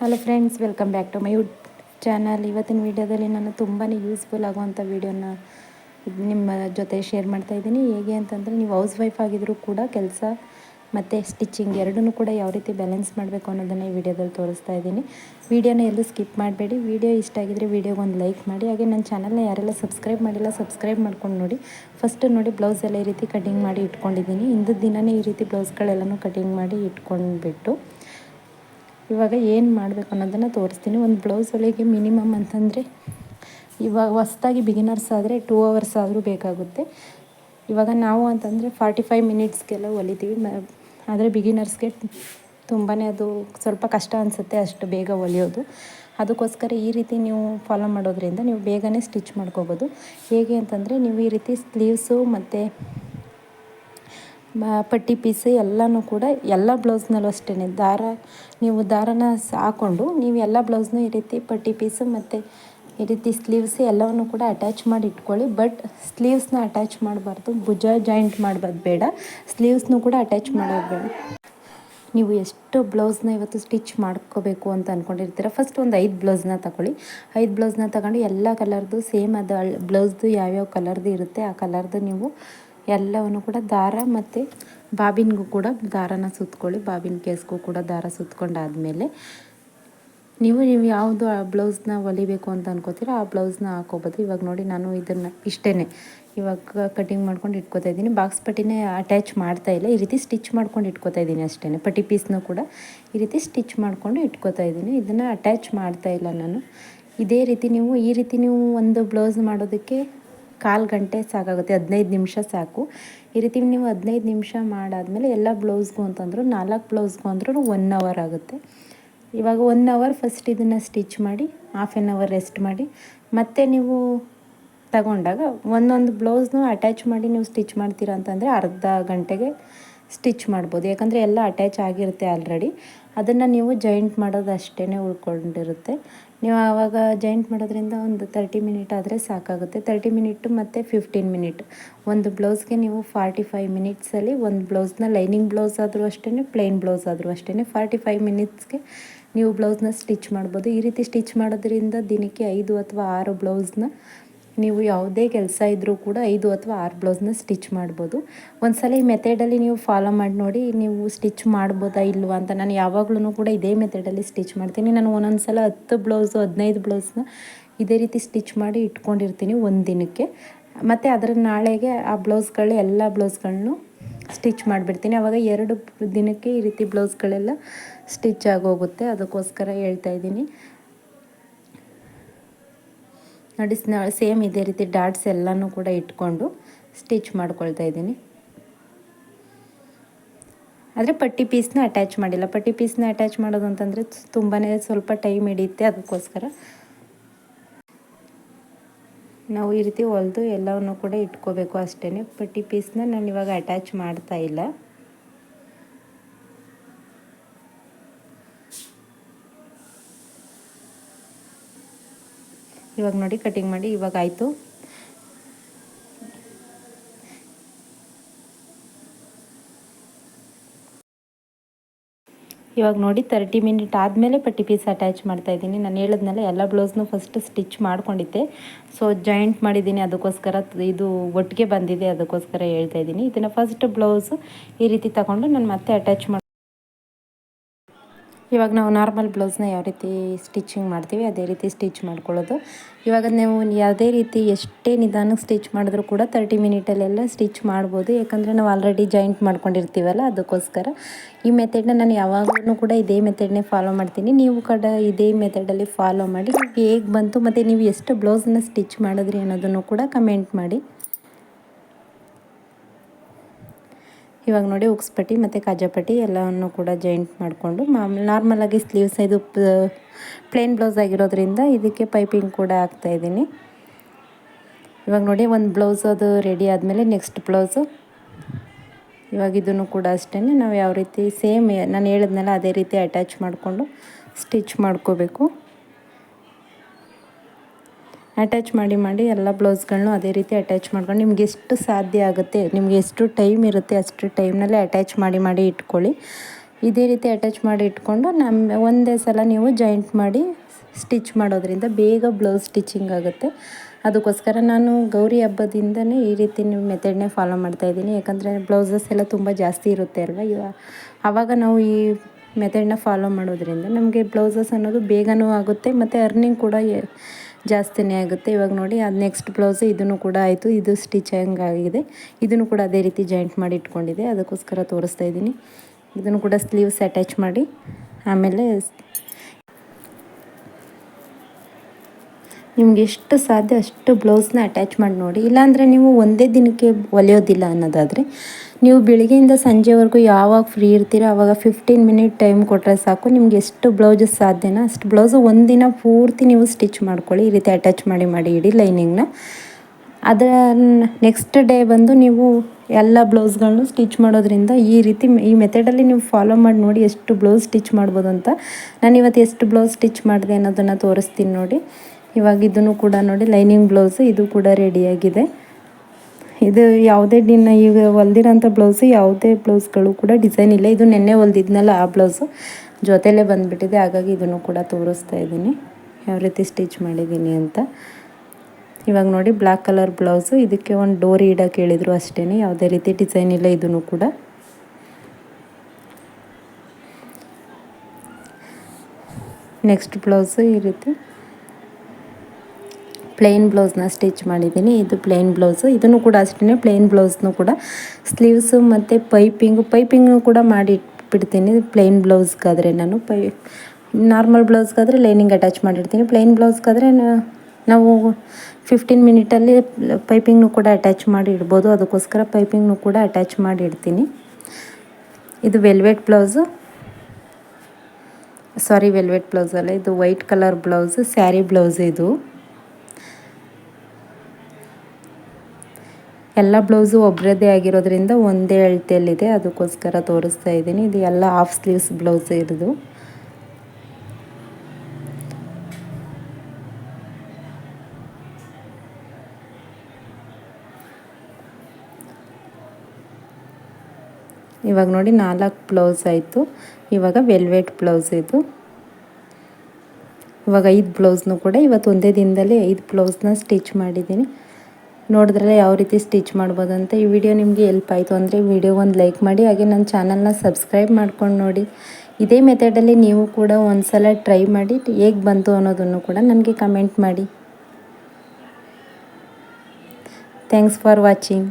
Hello friends welcome back to my YouTube channel ಇವತ್ತಿನ ವೀಡಿಯೋದಲ್ಲಿ ನಾನು ತುಂಬಾ ಯೂಸ್ಫುಲ್ ಆಗುವಂಥ ವೀಡಿಯೋನ ನಿಮ್ಮ ಜೊತೆ ಶೇರ್ ಮಾಡ್ತಾ ಇದ್ದೀನಿ. ಹೇಗೆ ಅಂತಂದರೆ ನೀವು ಹೌಸ್ ವೈಫ್ ಆಗಿದ್ದರೂ ಕೂಡ ಕೆಲಸ ಮತ್ತು ಸ್ಟಿಚಿಂಗ್ ಎರಡನ್ನೂ ಕೂಡ ಯಾವ ರೀತಿ ಬ್ಯಾಲೆನ್ಸ್ ಮಾಡಬೇಕು ಅನ್ನೋದನ್ನು ಈ ವಿಡಿಯೋದಲ್ಲಿ ತೋರಿಸ್ತಾ ಇದ್ದೀನಿ. ವೀಡಿಯೋನ ಎಲ್ಲೂ ಸ್ಕಿಪ್ ಮಾಡಬೇಡಿ. ವಿಡಿಯೋ ಇಷ್ಟ ಆಗಿದ್ದರೆ ವೀಡಿಯೋಗೆ ಒಂದು ಲೈಕ್ ಮಾಡಿ. ಹಾಗೆ ನನ್ನ ಚಾನಲ್ನ ಯಾರೆಲ್ಲ ಸಬ್ಸ್ಕ್ರೈಬ್ ಮಾಡಿಲ್ಲ ಸಬ್ಸ್ಕ್ರೈಬ್ ಮಾಡ್ಕೊಂಡು ನೋಡಿ. ಫಸ್ಟ್ ನೋಡಿ ಬ್ಲೌಸ್ ಎಲ್ಲ ಈ ರೀತಿ ಕಟಿಂಗ್ ಮಾಡಿ ಇಟ್ಕೊಂಡಿದ್ದೀನಿ. ಇಂದು ದಿನವೇ ಈ ರೀತಿ ಬ್ಲೌಸ್ಗಳೆಲ್ಲನೂ ಕಟಿಂಗ್ ಮಾಡಿ ಇಟ್ಕೊಂಡ್ಬಿಟ್ಟು ಇವಾಗ ಏನು ಮಾಡಬೇಕು ಅನ್ನೋದನ್ನು ತೋರಿಸ್ತೀನಿ. ಒಂದು ಬ್ಲೌಸ್ ಹೊಲಿಗೆ ಮಿನಿಮಮ್ ಅಂತಂದರೆ ಇವಾಗ ಹೊಸ್ದಾಗಿ ಬಿಗಿನರ್ಸ್ ಆದರೆ ಟೂ ಅವರ್ಸ್ ಆದರೂ ಬೇಕಾಗುತ್ತೆ. ಇವಾಗ ನಾವು ಅಂತಂದರೆ ಫಾರ್ಟಿ ಫೈವ್ ಮಿನಿಟ್ಸ್ಗೆಲ್ಲ ಹೊಲಿತೀವಿ ಆದರೆ ಬಿಗಿನರ್ಸ್ಗೆ ತುಂಬಾ ಅದು ಸ್ವಲ್ಪ ಕಷ್ಟ ಅನಿಸುತ್ತೆ ಅಷ್ಟು ಬೇಗ ಹೊಲಿಯೋದು. ಅದಕ್ಕೋಸ್ಕರ ಈ ರೀತಿ ನೀವು ಫಾಲೋ ಮಾಡೋದ್ರಿಂದ ನೀವು ಬೇಗನೆ ಸ್ಟಿಚ್ ಮಾಡ್ಕೋಬೋದು. ಹೇಗೆ ಅಂತಂದರೆ ನೀವು ಈ ರೀತಿ ಸ್ಲೀವ್ಸು ಮತ್ತು ಪಟ್ಟಿ, ಪೀಸ್ ಎಲ್ಲನೂ ಕೂಡ ಎಲ್ಲ ಬ್ಲೌಸ್ನಲ್ಲೂ ಅಷ್ಟೇ ದಾರ, ನೀವು ದಾರನ ಹಾಕ್ಕೊಂಡು ನೀವು ಎಲ್ಲ ಬ್ಲೌಸ್ನೂ ಈ ರೀತಿ ಪಟ್ಟಿ, ಪೀಸು ಮತ್ತು ಈ ರೀತಿ ಸ್ಲೀವ್ಸ್ ಎಲ್ಲವನ್ನು ಕೂಡ ಅಟ್ಯಾಚ್ ಮಾಡಿ ಇಟ್ಕೊಳ್ಳಿ. ಬಟ್ ಸ್ಲೀವ್ಸ್ನ ಅಟ್ಯಾಚ್ ಮಾಡಬಾರ್ದು. ಭುಜ ಜಾಯಿಂಟ್ ಮಾಡಬಾರ್ದು. ಬೇಡ. ಸ್ಲೀವ್ಸ್ನೂ ಕೂಡ ಅಟ್ಯಾಚ್ ಮಾಡೋದು ಬೇಡ. ನೀವು ಎಷ್ಟು ಬ್ಲೌಸ್ನ ಇವತ್ತು ಸ್ಟಿಚ್ ಮಾಡ್ಕೋಬೇಕು ಅಂತ ಅಂದ್ಕೊಂಡಿರ್ತೀರ ಫಸ್ಟ್ ಒಂದು ಐದು ಬ್ಲೌಸ್ನ ತಗೊಳ್ಳಿ. ಐದು ಬ್ಲೌಸ್ನ ತಗೊಂಡು ಎಲ್ಲ ಕಲರ್ದು ಸೇಮ್ ಅದು ಬ್ಲೌಸ್ದು ಯಾವ್ಯಾವ ಕಲರ್ದು ಇರುತ್ತೆ, ಆ ಕಲರ್ದು ನೀವು ಎಲ್ಲವನ್ನು ಕೂಡ ದಾರ ಮತ್ತು ಬಾಬಿನ್ಗೂ ಕೂಡ ದಾರನ ಸುತ್ಕೊಳ್ಳಿ. ಬಾಬಿನ್ ಕೇಸ್ಗೂ ಕೂಡ ದಾರ ಸುತ್ಕೊಂಡಾದಮೇಲೆ ನೀವು ನೀವು ಯಾವುದು ಆ ಬ್ಲೌಸ್ನ ಹೊಲಿಬೇಕು ಅಂತ ಅನ್ಕೋತೀರ ಆ ಬ್ಲೌಸ್ನ ಹಾಕೋಬೋದು. ಇವಾಗ ನೋಡಿ ನಾನು ಇದನ್ನು ಇಷ್ಟೇ ಇವಾಗ ಕಟಿಂಗ್ ಮಾಡ್ಕೊಂಡು ಇಟ್ಕೋತಾ ಇದ್ದೀನಿ. ಬಾಕ್ಸ್ ಪಟ್ಟಿನೇ ಅಟ್ಯಾಚ್ ಮಾಡ್ತಾ ಇಲ್ಲ. ಈ ರೀತಿ ಸ್ಟಿಚ್ ಮಾಡ್ಕೊಂಡು ಇಟ್ಕೋತಾ ಇದ್ದೀನಿ ಅಷ್ಟೇ ಪಟ್ಟಿ ಪೀಸ್ನೂ ಕೂಡ ಈ ರೀತಿ ಸ್ಟಿಚ್ ಮಾಡಿಕೊಂಡು ಇಟ್ಕೋತಾ ಇದ್ದೀನಿ. ಇದನ್ನು ಅಟ್ಯಾಚ್ ಮಾಡ್ತಾ ಇಲ್ಲ ನಾನು. ಇದೇ ರೀತಿ ನೀವು, ಈ ರೀತಿ ನೀವು ಒಂದು ಬ್ಲೌಸ್ ಮಾಡೋದಕ್ಕೆ ಕಾಲು ಗಂಟೆ ಸಾಕಾಗುತ್ತೆ, ಹದಿನೈದು ನಿಮಿಷ ಸಾಕು. ಈ ರೀತಿ ನೀವು ಹದಿನೈದು ನಿಮಿಷ ಮಾಡಾದಮೇಲೆ ಎಲ್ಲ ಬ್ಲೌಸ್ಗೂ ಅಂತಂದ್ರು, ನಾಲ್ಕು ಬ್ಲೌಸ್ಗೂ ಅಂದ್ರೂ ಒನ್ ಅವರ್ ಆಗುತ್ತೆ. ಇವಾಗ ಒನ್ ಅವರ್ ಫಸ್ಟ್ ಇದನ್ನು ಸ್ಟಿಚ್ ಮಾಡಿ ಹಾಫ್ ಆನ್ ಅವರ್ ರೆಸ್ಟ್ ಮಾಡಿ. ಮತ್ತೆ ನೀವು ತಗೊಂಡಾಗ ಒಂದೊಂದು ಬ್ಲೌಸ್ನು ಅಟ್ಯಾಚ್ ಮಾಡಿ ನೀವು ಸ್ಟಿಚ್ ಮಾಡ್ತೀರಾ ಅಂತಂದರೆ ಅರ್ಧ ಗಂಟೆಗೆ ಸ್ಟಿಚ್ ಮಾಡ್ಬೋದು. ಯಾಕಂದರೆ ಎಲ್ಲ ಅಟ್ಯಾಚ್ ಆಗಿರುತ್ತೆ ಆಲ್ರೆಡಿ. ಅದನ್ನು ನೀವು ಜಾಯಿಂಟ್ ಮಾಡೋದು ಅಷ್ಟೇ ಉಳ್ಕೊಂಡಿರುತ್ತೆ. ನೀವು ಆವಾಗ ಜಾಯಿಂಟ್ ಮಾಡೋದ್ರಿಂದ ಒಂದು ತರ್ಟಿ ಮಿನಿಟ್ ಆದರೆ ಸಾಕಾಗುತ್ತೆ. ತರ್ಟಿ ಮಿನಿಟ್ಟು ಮತ್ತು ಫಿಫ್ಟೀನ್ ಮಿನಿಟ್ ಒಂದು ಬ್ಲೌಸ್ಗೆ ನೀವು ಫಾರ್ಟಿ ಫೈವ್ ಮಿನಿಟ್ಸಲ್ಲಿ ಒಂದು ಬ್ಲೌಸ್ನ ಲೈನಿಂಗ್ ಬ್ಲೌಸ್ ಆದರೂ ಅಷ್ಟೇ ಪ್ಲೇನ್ ಬ್ಲೌಸ್ ಆದರೂ ಅಷ್ಟೇ ಫಾರ್ಟಿ ಫೈವ್ ಮಿನಿಟ್ಸ್ಗೆ ನೀವು ಬ್ಲೌಸ್ನ ಸ್ಟಿಚ್ ಮಾಡ್ಬೋದು. ಈ ರೀತಿ ಸ್ಟಿಚ್ ಮಾಡೋದ್ರಿಂದ ದಿನಕ್ಕೆ ಐದು ಅಥವಾ ಆರು ಬ್ಲೌಸ್ನ ನೀವು ಯಾವುದೇ ಕೆಲಸ ಇದ್ದರೂ ಕೂಡ ಐದು ಅಥವಾ ಆರು ಬ್ಲೌಸ್ನ ಸ್ಟಿಚ್ ಮಾಡ್ಬೋದು. ಒಂದ್ಸಲ ಈ ಮೆಥಡಲ್ಲಿ ನೀವು ಫಾಲೋ ಮಾಡಿ ನೋಡಿ ನೀವು ಸ್ಟಿಚ್ ಮಾಡ್ಬೋದಾ ಇಲ್ವಾ ಅಂತ. ನಾನು ಯಾವಾಗಲೂ ಕೂಡ ಇದೇ ಮೆಥಡಲ್ಲಿ ಸ್ಟಿಚ್ ಮಾಡ್ತೀನಿ. ನಾನು ಒಂದೊಂದು ಸಲ ಹತ್ತು ಬ್ಲೌಸು, ಹದಿನೈದು ಬ್ಲೌಸ್ನ ಇದೇ ರೀತಿ ಸ್ಟಿಚ್ ಮಾಡಿ ಇಟ್ಕೊಂಡಿರ್ತೀನಿ ಒಂದು ದಿನಕ್ಕೆ. ಮತ್ತು ಅದರ ನಾಳೆಗೆ ಆ ಬ್ಲೌಸ್ಗಳು, ಎಲ್ಲ ಬ್ಲೌಸ್ಗಳನ್ನು ಸ್ಟಿಚ್ ಮಾಡಿಬಿಡ್ತೀನಿ. ಆವಾಗ ಎರಡು ದಿನಕ್ಕೆ ಈ ರೀತಿ ಬ್ಲೌಸ್ಗಳೆಲ್ಲ ಸ್ಟಿಚ್ ಆಗೋಗುತ್ತೆ. ಅದಕ್ಕೋಸ್ಕರ ಹೇಳ್ತಾ ಇದ್ದೀನಿ. ನೋಡಿ ಸೇಮ್ ಇದೇ ರೀತಿ ಡಾಟ್ಸ್ ಎಲ್ಲನೂ ಕೂಡ ಇಟ್ಕೊಂಡು ಸ್ಟಿಚ್ ಮಾಡ್ಕೊಳ್ತಾ ಇದ್ದೀನಿ. ಆದರೆ ಪಟ್ಟಿ ಪೀಸ್ನ ಅಟ್ಯಾಚ್ ಮಾಡಿಲ್ಲ. ಪಟ್ಟಿ ಪೀಸ್ನ ಅಟ್ಯಾಚ್ ಮಾಡೋದು ಅಂತಂದರೆ ತುಂಬಾ ಸ್ವಲ್ಪ ಟೈಮ್ ಹಿಡಿಯುತ್ತೆ ಅದಕ್ಕೋಸ್ಕರ. ನಾವು ಈ ರೀತಿ ಹೊಲಿದು ಎಲ್ಲವನ್ನು ಕೂಡ ಇಟ್ಕೋಬೇಕು ಅಷ್ಟೇ ಪಟ್ಟಿ ಪೀಸ್ನ ನಾನು ಇವಾಗ ಅಟ್ಯಾಚ್ ಮಾಡ್ತಾ ಇಲ್ಲ. ಇವಾಗ ನೋಡಿ ಕಟಿಂಗ್ ಮಾಡಿ ಇವಾಗ ಆಯಿತು. ಇವಾಗ ನೋಡಿ ತರ್ಟಿ ಮಿನಿಟ್ ಆದಮೇಲೆ ಪಟ್ಟಿ ಪೀಸ್ ಅಟ್ಯಾಚ್ ಮಾಡ್ತಾ ಇದ್ದೀನಿ. ನಾನು ಹೇಳಿದ್ನಲ್ಲ, ಎಲ್ಲ ಬ್ಲೌಸ್ನು ಫಸ್ಟ್ ಸ್ಟಿಚ್ ಮಾಡ್ಕೊಂಡಿದ್ದೆ. ಸೊ ಜಾಯಿಂಟ್ ಮಾಡಿದ್ದೀನಿ, ಅದಕ್ಕೋಸ್ಕರ ಇದು ಒಟ್ಟಿಗೆ ಬಂದಿದೆ, ಅದಕ್ಕೋಸ್ಕರ ಹೇಳ್ತಾ ಇದ್ದೀನಿ. ಇದನ್ನು ಫಸ್ಟ್ ಬ್ಲೌಸು ಈ ರೀತಿ ತಗೊಂಡು ನಾನು ಮತ್ತೆ ಅಟ್ಯಾಚ್ ಮಾಡಿ ಇವಾಗ ನಾವು ನಾರ್ಮಲ್ ಬ್ಲೌಸ್ನ ಯಾವ ರೀತಿ ಸ್ಟಿಚಿಂಗ್ ಮಾಡ್ತೀವಿ, ಅದೇ ರೀತಿ ಸ್ಟಿಚ್ ಮಾಡ್ಕೊಳ್ಳೋದು. ಇವಾಗ ನೀವು ಯಾವುದೇ ರೀತಿ ಎಷ್ಟೇ ನಿಧಾನಕ್ಕೆ ಸ್ಟಿಚ್ ಮಾಡಿದ್ರೂ ಕೂಡ ತರ್ಟಿ ಮಿನಿಟಲ್ಲೆಲ್ಲ ಸ್ಟಿಚ್ ಮಾಡ್ಬೋದು. ಯಾಕಂದರೆ ನಾವು ಆಲ್ರೆಡಿ ಜಾಯಿಂಟ್ ಮಾಡ್ಕೊಂಡಿರ್ತೀವಲ್ಲ, ಅದಕ್ಕೋಸ್ಕರ. ಈ ಮೆಥಡ್ನ ನಾನು ಯಾವಾಗಲೂ ಕೂಡ ಇದೇ ಮೆಥಡ್ನೇ ಫಾಲೋ ಮಾಡ್ತೀನಿ. ನೀವು ಕೂಡ ಇದೇ ಮೆಥಡಲ್ಲಿ ಫಾಲೋ ಮಾಡಿ. ಹೇಗೆ ಬಂತು ಮತ್ತು ನೀವು ಎಷ್ಟು ಬ್ಲೌಸನ್ನ ಸ್ಟಿಚ್ ಮಾಡಿದ್ರಿ ಅನ್ನೋದನ್ನು ಕೂಡ ಕಮೆಂಟ್ ಮಾಡಿ. ಇವಾಗ ನೋಡಿ ಉಕ್ಸ್ಪಟ್ಟಿ ಮತ್ತು ಕಾಜಾಪಟ್ಟಿ ಎಲ್ಲವನ್ನು ಕೂಡ ಜಾಯಿಂಟ್ ಮಾಡಿಕೊಂಡು ಮಾಮೂಲಿ ನಾರ್ಮಲಾಗಿ ಸ್ಲೀವ್ಸ್ ಇದು ಪ್ಲೇನ್ ಬ್ಲೌಸ್ ಆಗಿರೋದ್ರಿಂದ ಇದಕ್ಕೆ ಪೈಪಿಂಗ್ ಕೂಡ ಹಾಕ್ತಾಯಿದ್ದೀನಿ ಇವಾಗ ನೋಡಿ ಒಂದು ಬ್ಲೌಸ್ ಅದು ರೆಡಿ ಆದಮೇಲೆ ನೆಕ್ಸ್ಟ್ ಬ್ಲೌಸು ಇವಾಗ ಇದನ್ನು ಕೂಡ ಅಷ್ಟೇ ನಾವು ಯಾವ ರೀತಿ ಸೇಮ್ ನಾನು ಹೇಳಿದ್ನಲ್ಲ ಅದೇ ರೀತಿ ಅಟ್ಯಾಚ್ ಮಾಡಿಕೊಂಡು ಸ್ಟಿಚ್ ಮಾಡ್ಕೋಬೇಕು. ಅಟ್ಯಾಚ್ ಮಾಡಿ ಮಾಡಿ ಎಲ್ಲ ಬ್ಲೌಸ್ಗಳನ್ನೂ ಅದೇ ರೀತಿ ಅಟ್ಯಾಚ್ ಮಾಡ್ಕೊಂಡು ನಿಮ್ಗೆ ಎಷ್ಟು ಸಾಧ್ಯ ಆಗುತ್ತೆ, ನಿಮ್ಗೆ ಎಷ್ಟು ಟೈಮ್ ಇರುತ್ತೆ ಅಷ್ಟು ಟೈಮ್ನಲ್ಲೇ ಅಟ್ಯಾಚ್ ಮಾಡಿ ಮಾಡಿ ಇಟ್ಕೊಳ್ಳಿ. ಇದೇ ರೀತಿ ಅಟ್ಯಾಚ್ ಮಾಡಿ ಇಟ್ಕೊಂಡು ನಮ್ಮ ಒಂದೇ ಸಲ ನೀವು ಜಾಯಿಂಟ್ ಮಾಡಿ ಸ್ಟಿಚ್ ಮಾಡೋದ್ರಿಂದ ಬೇಗ ಬ್ಲೌಸ್ ಸ್ಟಿಚಿಂಗ್ ಆಗುತ್ತೆ. ಅದಕ್ಕೋಸ್ಕರ ನಾನು ಗೌರಿ ಹಬ್ಬದಿಂದನೇ ಈ ರೀತಿ ನೀವು ಮೆಥಡ್ನೇ ಫಾಲೋ ಮಾಡ್ತಾ ಇದ್ದೀನಿ. ಯಾಕಂದರೆ ಬ್ಲೌಸಸ್ ಎಲ್ಲ ತುಂಬ ಜಾಸ್ತಿ ಇರುತ್ತೆ ಅಲ್ವ? ಇವಾಗ ಆವಾಗ ನಾವು ಈ ಮೆಥಡ್ನ ಫಾಲೋ ಮಾಡೋದ್ರಿಂದ ನಮಗೆ ಬ್ಲೌಸಸ್ ಅನ್ನೋದು ಬೇಗನೂ ಆಗುತ್ತೆ, ಮತ್ತು ಅರ್ನಿಂಗ್ ಕೂಡ ಜಾಸ್ತಿನೇ ಆಗುತ್ತೆ. ಇವಾಗ ನೋಡಿ, ಅದು ನೆಕ್ಸ್ಟ್ ಬ್ಲೌಸು ಇದನ್ನು ಕೂಡ ಆಯಿತು. ಇದು ಸ್ಟಿಚಿಂಗ್ ಆಗಿದೆ. ಇದನ್ನು ಕೂಡ ಅದೇ ರೀತಿ ಜಾಯಿಂಟ್ ಮಾಡಿ ಇಟ್ಕೊಂಡಿದೆ ಅದಕ್ಕೋಸ್ಕರ ತೋರಿಸ್ತಾ ಇದ್ದೀನಿ. ಇದನ್ನು ಕೂಡ ಸ್ಲೀವ್ಸ್ ಅಟ್ಯಾಚ್ ಮಾಡಿ. ಆಮೇಲೆ ನಿಮ್ಗೆ ಎಷ್ಟು ಸಾಧ್ಯ ಅಷ್ಟು ಬ್ಲೌಸ್ನ ಅಟ್ಯಾಚ್ ಮಾಡಿ ನೋಡಿ. ಇಲ್ಲಾಂದರೆ ನೀವು ಒಂದೇ ದಿನಕ್ಕೆ ಹೊಲಿಯೋದಿಲ್ಲ ಅನ್ನೋದಾದರೆ ನೀವು ಬೆಳಿಗ್ಗೆಯಿಂದ ಸಂಜೆವರೆಗೂ ಯಾವಾಗ ಫ್ರೀ ಇರ್ತೀರ ಆವಾಗ ಫಿಫ್ಟೀನ್ ಮಿನಿಟ್ ಟೈಮ್ ಕೊಟ್ಟರೆ ಸಾಕು. ನಿಮ್ಗೆ ಎಷ್ಟು ಬ್ಲೌಸಸ್ ಸಾಧ್ಯನೋ ಅಷ್ಟು ಬ್ಲೌಸು ಒಂದಿನ ಪೂರ್ತಿ ನೀವು ಸ್ಟಿಚ್ ಮಾಡ್ಕೊಳ್ಳಿ. ಈ ರೀತಿ ಅಟ್ಯಾಚ್ ಮಾಡಿ ಮಾಡಿ ಇಡಿ ಲೈನಿಂಗ್ನ ಅದರ ನೆಕ್ಸ್ಟ್ ಡೇ ಬಂದು ನೀವು ಎಲ್ಲ ಬ್ಲೌಸ್ಗಳನ್ನು ಸ್ಟಿಚ್ ಮಾಡೋದ್ರಿಂದ ಈ ರೀತಿ ಈ ಮೆಥಡಲ್ಲಿ ನೀವು ಫಾಲೋ ಮಾಡಿ ನೋಡಿ ಎಷ್ಟು ಬ್ಲೌಸ್ ಸ್ಟಿಚ್ ಮಾಡ್ಬೋದು ಅಂತ. ನಾನು ಇವತ್ತು ಎಷ್ಟು ಬ್ಲೌಸ್ ಸ್ಟಿಚ್ ಮಾಡಿದೆ ಅನ್ನೋದನ್ನು ತೋರಿಸ್ತೀನಿ ನೋಡಿ. ಇವಾಗ ಇದನ್ನು ಕೂಡ ನೋಡಿ ಲೈನಿಂಗ್ ಬ್ಲೌಸು ಇದು ಕೂಡ ರೆಡಿಯಾಗಿದೆ ಇದು ಯಾವುದೇ ಡಿನ್ನ ಈಗ ಹೊಲ್ದಿರೋಂಥ ಬ್ಲೌಸು ಯಾವುದೇ ಬ್ಲೌಸ್ಗಳು ಕೂಡ ಡಿಸೈನ್ ಇಲ್ಲ. ಇದು ನೆನ್ನೆ ಹೊಲ್ದಿದ್ನಲ್ಲ ಆ ಬ್ಲೌಸು ಜೊತೆಲೇ ಬಂದುಬಿಟ್ಟಿದೆ. ಹಾಗಾಗಿ ಇದನ್ನು ಕೂಡ ತೋರಿಸ್ತಾ ಇದ್ದೀನಿ. ಯಾವ ರೀತಿ ಸ್ಟಿಚ್ ಮಾಡಿದ್ದೀನಿ ಅಂತ. ಇವಾಗ ನೋಡಿ ಬ್ಲ್ಯಾಕ್ ಕಲರ್ ಬ್ಲೌಸು ಇದಕ್ಕೆ ಒಂದು ಡೋರಿ ಇಡೋಕೆ ಹೇಳಿದರು ಅಷ್ಟೇ ಯಾವುದೇ ರೀತಿ ಡಿಸೈನ್ ಇಲ್ಲ ಇದನ್ನು ಕೂಡ. ನೆಕ್ಸ್ಟ್ ಬ್ಲೌಸು ಈ ರೀತಿ. ಪ್ಲೇನ್ ಬ್ಲೌಸ್ನ ಸ್ಟಿಚ್ ಮಾಡಿದ್ದೀನಿ. ಇದು ಪ್ಲೇನ್ ಬ್ಲೌಸು ಇದನ್ನು ಕೂಡ ಅಷ್ಟೇ ಪ್ಲೇನ್ ಬ್ಲೌಸ್ನು ಕೂಡ ಸ್ಲೀವ್ಸು ಮತ್ತು ಪೈಪಿಂಗು ಪೈಪಿಂಗು ಕೂಡ ಮಾಡಿ ಇಟ್ಬಿಡ್ತೀನಿ ಪ್ಲೇನ್ ಬ್ಲೌಸ್ಗಾದರೆ ನಾನು. ಪೈ ನಾರ್ಮಲ್ ಬ್ಲೌಸ್ಗಾದರೆ ಲೈನಿಂಗ್ ಅಟ್ಯಾಚ್ ಮಾಡಿರ್ತೀನಿ ಪ್ಲೇನ್ ಬ್ಲೌಸ್ಗಾದರೆ ನಾವು ಫಿಫ್ಟೀನ್ ಮಿನಿಟಲ್ಲಿ ಪೈಪಿಂಗ್ನು ಕೂಡ ಅಟ್ಯಾಚ್ ಮಾಡಿ ಇಡ್ಬೋದು ಅದಕ್ಕೋಸ್ಕರ ಪೈಪಿಂಗ್ನು ಕೂಡ ಅಟ್ಯಾಚ್ ಮಾಡಿ ಇಡ್ತೀನಿ ಇದು ವೆಲ್ವೆಟ್ ಬ್ಲೌಸು ಸಾರಿ ವೆಲ್ವೆಟ್ ಬ್ಲೌಸಲ್ಲ ಇದು white colour blouse sari blouse ಇದು. ಎಲ್ಲ ಬ್ಲೌಸು ಒಬ್ಬರದ್ದೇ ಆಗಿರೋದ್ರಿಂದ ಒಂದೇ ಅಳತೆಯಲ್ಲಿದೆ, ಅದಕ್ಕೋಸ್ಕರ ತೋರಿಸ್ತಾ ಇದ್ದೀನಿ. ಇದು ಎಲ್ಲ ಹಾಫ್ ಸ್ಲೀವ್ಸ್ ಬ್ಲೌಸ್ ಇರೋದು. ಇವಾಗ ನೋಡಿ ನಾಲ್ಕು ಬ್ಲೌಸ್ ಆಯಿತು. ಇವಾಗ ವೆಲ್ವೆಟ್ ಬ್ಲೌಸ್ ಇದು. ಇವಾಗ ಐದು ಬ್ಲೌಸ್ನು ಕೂಡ ಇವತ್ತು ಒಂದೇ ದಿನದಲ್ಲಿ ಐದು ಬ್ಲೌಸ್ನ ಸ್ಟಿಚ್ ಮಾಡಿದ್ದೀನಿ. ನೋಡಿದ್ರೆ ಯಾವ ರೀತಿ ಸ್ಟಿಚ್ ಮಾಡ್ಬೋದು ಅಂತ ಈ ವಿಡಿಯೋ ನಿಮಗೆ ಎಲ್ಪ್ ಆಯಿತು ಅಂದರೆ ವಿಡಿಯೋ ಒಂದು ಲೈಕ್ ಮಾಡಿ, ಹಾಗೆ ನನ್ನ ಚಾನಲ್ನ ಸಬ್ಸ್ಕ್ರೈಬ್ ಮಾಡ್ಕೊಂಡು ನೋಡಿ. ಇದೇ ಮೆಥಡಲ್ಲಿ ನೀವು ಕೂಡ ಒಂದು ಸಲ ಟ್ರೈ ಮಾಡಿ, ಹೇಗೆ ಬಂತು ಅನ್ನೋದನ್ನು ಕೂಡ ನನಗೆ ಕಮೆಂಟ್ ಮಾಡಿ. Thanks for watching